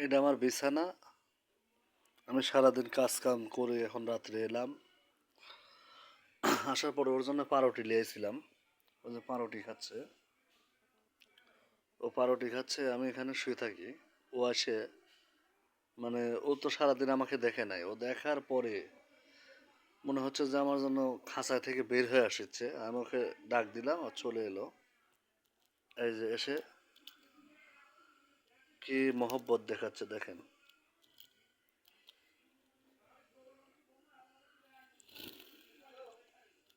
এটা আমার বিছানা। আমি সারাদিন কাজ কাম করে এখন রাত্রে এলাম। আসার পরে ওর জন্য পাউরুটি লিয়েছিলাম ও যে পাউরুটি খাচ্ছে। ও পাউরুটি খাচ্ছে, আমি এখানে শুয়ে থাকি। ও আসে মানে ও তো সারাদিন আমাকে দেখে নাই। ও দেখার পরে মনে হচ্ছে যে আমার জন্য খাঁচায় থেকে বের হয়ে আসছে। আমি ওকে ডাক দিলাম, ও চলে এলো। এই যে এসে কি মহব্বত দেখাচ্ছে দেখেন।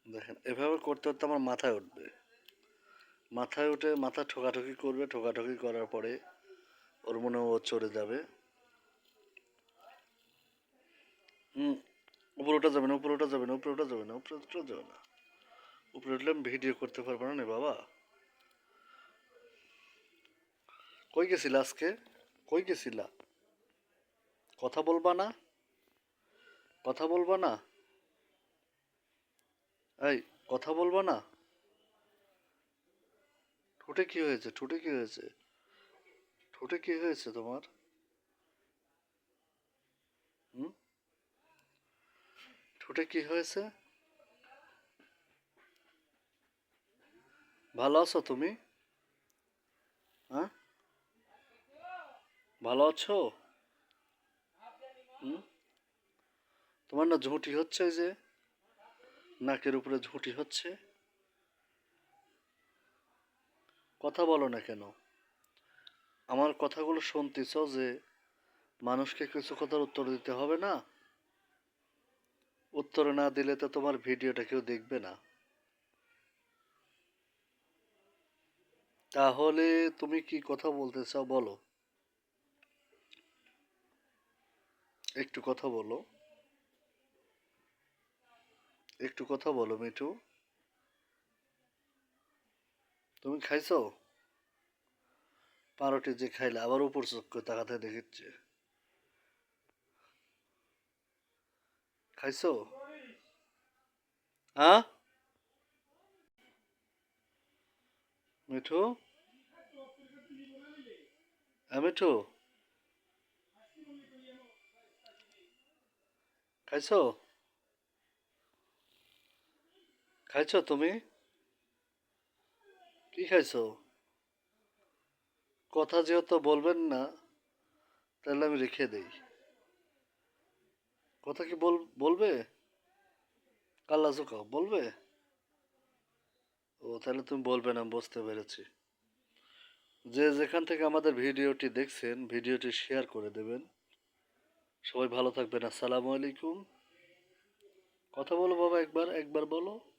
দেখেন, এভাবে করতে করতে আমার মাথায় উঠবে। মাথায় উঠে মাথা ঠোকাঠকি করবে, ঠোকাঠকি করার পরে ওর মনে ও চড়ে যাবে। হুম, উপরে ওটা যাবে না, উপরে ওটা যাবে না, উপরে ওটা যাবে না, উপরে ওঠা যাবে না। উপরে উঠলে আমি ভিডিও করতে পারব না বাবা। কই গেছিলা আজকে? কই গেছিলা? কথা বলবা না? কথা বলবা না? এই, কথা বলবা না? ঠোঁটে কি হয়েছে? ঠোঁটে কি হয়েছে? ঠোঁটে কি হয়েছে তোমার? হুম? ঠোঁটে কি হয়েছে? ভালো আছো তুমি? হ্যাঁ? ভালো আছো? হুম? তোমার না ঝুঁটি হচ্ছে যে, নাকের উপরে ঝুঁটি হচ্ছে। কথা বলো না কেন? আমার কথাগুলো শুনতেছ যে, মানুষকে কিছু কথার উত্তর দিতে হবে না? উত্তর না দিলে তো তোমার ভিডিওটা কেউ দেখবে না। তাহলে তুমি কি কথা বলতে চাও বলো? একটু কথা বলো। একটু কথা বলো মিঠু। তুমি খাইছো? পাউরুটি যে খাইলে আবার উপর চোখ তাকাতে দেখিচ্ছে। খাইছো? হ্যাঁ? মিঠু? হ্যাঁ মিঠু। খাইছো? খাইছো তুমি? কি খাইছো? কথা যেহেতু বলবেন না, তাহলে আমি রেখে দেই। কথা কি বল, বলবে? কাল্লা চোখাও বলবে? ও, তাহলে তুমি বলবে না বুঝতে পেরেছি। যে যেখান থেকে আমাদের ভিডিওটি দেখছেন, ভিডিওটি শেয়ার করে দেবেন। সবাই ভালো থাকবেন আসসালামু আলাইকুম। কথা বলো বাবা একবার একবার বলো।